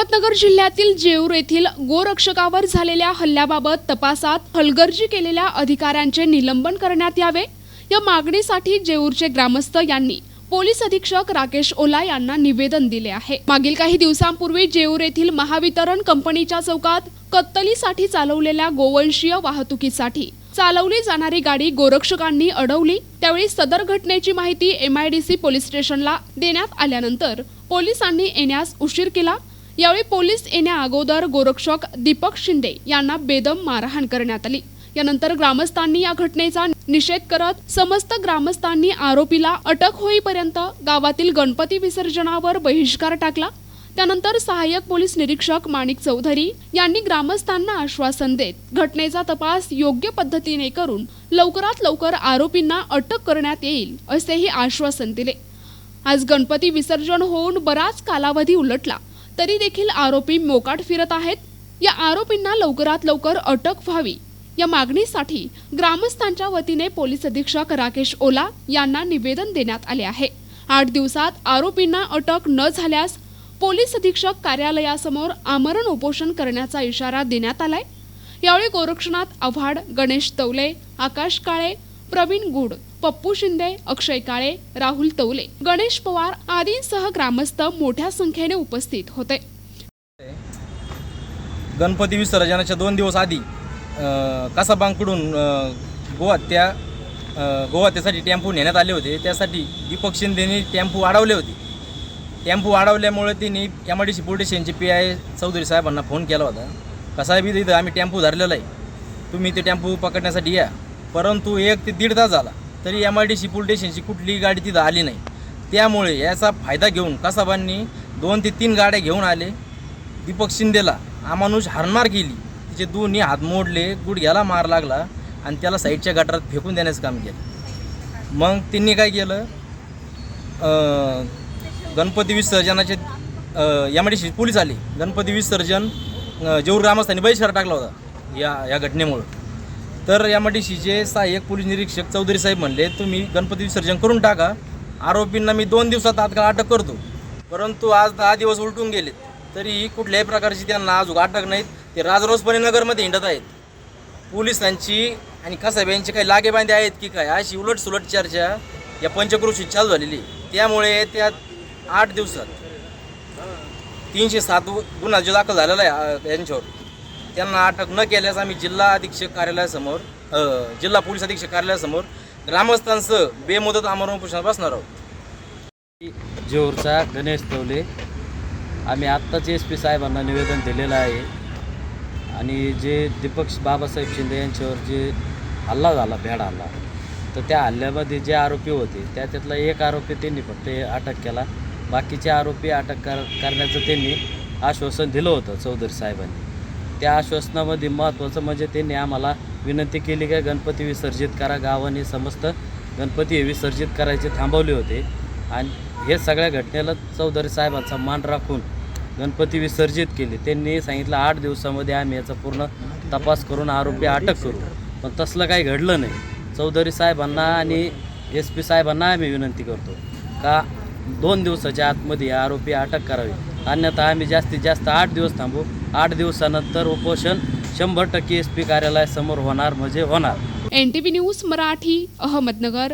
अहमदनगर जिल्ह्यातील जेऊर येथील गोरक्षकावर झालेल्या हल्ल्याबाबत तपासात हलगर्जी केलेल्या अधिकाऱ्यांचे निलंबन करण्यात यावे. या मागणीसाठी जेऊरचे ग्रामस्थ यांनी पोलीस अधीक्षक राकेश ओला यांना निवेदन दिले आहे. मागील काही दिवसांपूर्वी जेऊर येथील महावितरण कंपनीच्या चौकात कत्तलीसाठी चालवलेल्या गोवंशीय वाहतुकीसाठी चालवली जाणारी गाडी गोरक्षकांनी अडवली. त्यावेळी सदर घटनेची माहिती एमआयडीसी पोलीस स्टेशनला देण्यात आल्यानंतर पोलिसांनी येण्यास उशीर केला. यावेळी पोलीस येण्या अगोदर गोरक्षक दीपक शिंदे यांना बेदम मारहाण करण्यात आली. यानंतर ग्रामस्थांनी या घटनेचा निषेध करत समस्त ग्रामस्थांनी आरोपीला अटक होईपर्यंत गावातील गणपती विसर्जनावर बहिष्कार टाकला. त्यानंतर सहाय्यक पोलीस निरीक्षक माणिक चौधरी यांनी ग्रामस्थांना आश्वासन देत घटनेचा तपास योग्य पद्धतीने करून लवकरात लवकर आरोपींना अटक करण्यात येईल असेही आश्वासन दिले. आज गणपती विसर्जन होऊन बराच कालावधी उलटला. तरी देखील आरोपी मोकाट फिरत आहेत. या आरोपींना लवकरात लवकर अटक व्हावी. या मागणीसाठी ग्रामस्थांच्या वतीने पोलीस अधीक्षक राकेश ओला यांना निवेदन देण्यात आले आहे. आठ दिवसात आरोपींना अटक न झाल्यास पोलीस अधीक्षक कार्यालयासमोर आमरण उपोषण करण्याचा इशारा देण्यात आलाय. यावेळी गोरक्षनाथ आव्हाड गणेश तवले आकाश काळे प्रवीण गुड पप्पू शिंदे अक्षय काळे राहुल तवले गणेश पवार आदींसह ग्रामस्थ मोठ्या संख्येने उपस्थित होते. गणपती विसर्जनाच्या दोन दिवस आधी कसाबांकडून कासाबांकडून अ, गोवात्या अ, गोवात्यासाठी टेम्पो नेण्यात आले होते. त्यासाठी दीपक शिंदेनी टेम्पो अडवले होते. टेम्पो अडवल्यामुळे त्यांनी M I D C police स्टेशनचे पी आय चौधरी साहेबांना फोन केला होता. कसा आहे आम्ही टेम्पो धरलेला आहे. तुम्ही ते टेम्पो पकडण्यासाठी या. परंतु एक ते दीड तास झाला. तरी M I D C police स्टेशनची कुठलीही गाडी तिथं आली नाही. त्यामुळे याचा फायदा घेऊन कासाबांनी दोन ते तीन गाड्या घेऊन आले. दीपक शिंदेला अमानुष हारमार केली. तिचे दोन्ही हात मोडले गुडघ्याला मार लागला आणि त्याला साईडच्या गटारात फेकून देण्याचं काम केलं. मग त्यांनी काय केलं? Ganpati विसर्जनाचे M I D C police आले. गणपती विसर्जन अं, जेऊर ग्रामस्थांनी बहिष्कार टाकला होता या या घटनेमुळं. तर एम आय डी सीचे सहाय्यक पोलीस निरीक्षक चौधरी साहेब म्हणले तुम्ही गणपती विसर्जन करून टाका. आरोपींना मी दोन दिवसात तात्काळ अटक करतो. परंतु आज दहा दिवस उलटून गेले तरीही कुठल्याही प्रकारची त्यांना अजून अटक नाहीत. ते राजरोसपणे नगरमध्ये हिंडत आहेत. पोलिसांची आणि कसाब्यांची काही लागेबांधे आहेत की काय अशी उलट सुलट चर्चा या पंचक्रोशीत चालू झालेली आहे. त्यामुळे त्या आठ दिवसात तीनशे सात गुन्हा जो दाखल झालेला आहे यांच्यावर. त्यांना अटक न केल्यास आम्ही जिल्हा अधीक्षक कार्यालयासमोर जिल्हा पोलीस अधीक्षक कार्यालयासमोर ग्रामस्थांसह बेमुदत आमरण उपोषणात बसणार आहोत. जेऊरचा गणेश तवले. आम्ही आत्ताच एस पी साहेबांना निवेदन दिलेलं आहे. आणि जे दीपक बाबासाहेब शिंदे यांच्यावर जे हल्ला झाला भ्याड हल्ला तर त्या हल्ल्यामध्ये जे आरोपी होते त्याच्यातला एक आरोपी त्यांनी फक्त अटक केला. बाकीचे आरोपी अटक कर करण्याचं त्यांनी आश्वासन दिलं होतं चौधरी साहेबांनी. त्या आश्वासनामध्ये महत्त्वाचं म्हणजे त्यांनी आम्हाला विनंती केली की गणपती विसर्जित करा गावाने समस्त गणपती हे विसर्जित करायचे थांबवले होते. आणि हे सगळ्या घटनेला चौधरी साहेबांचा मान राखून गणपती विसर्जित केले. त्यांनी सांगितलं आठ दिवसामध्ये आम्ही याचा पूर्ण तपास करून आरोपी अटक करू. पण तसलं काही घडलं नाही. चौधरी साहेबांना आणि एस पी साहेबांना आम्ही विनंती करतो का दोन दिवसाच्या आतमध्ये आरोपी अटक करावी. अन्यथा आम्ही जास्तीत जास्त आठ दिवस थांबू. आठ दिवसानंतर उपोषण. शंभर टक्के एस पी कार्यालयासमोर होणार म्हणजे होणार. N T V news Marathi Ahmednagar.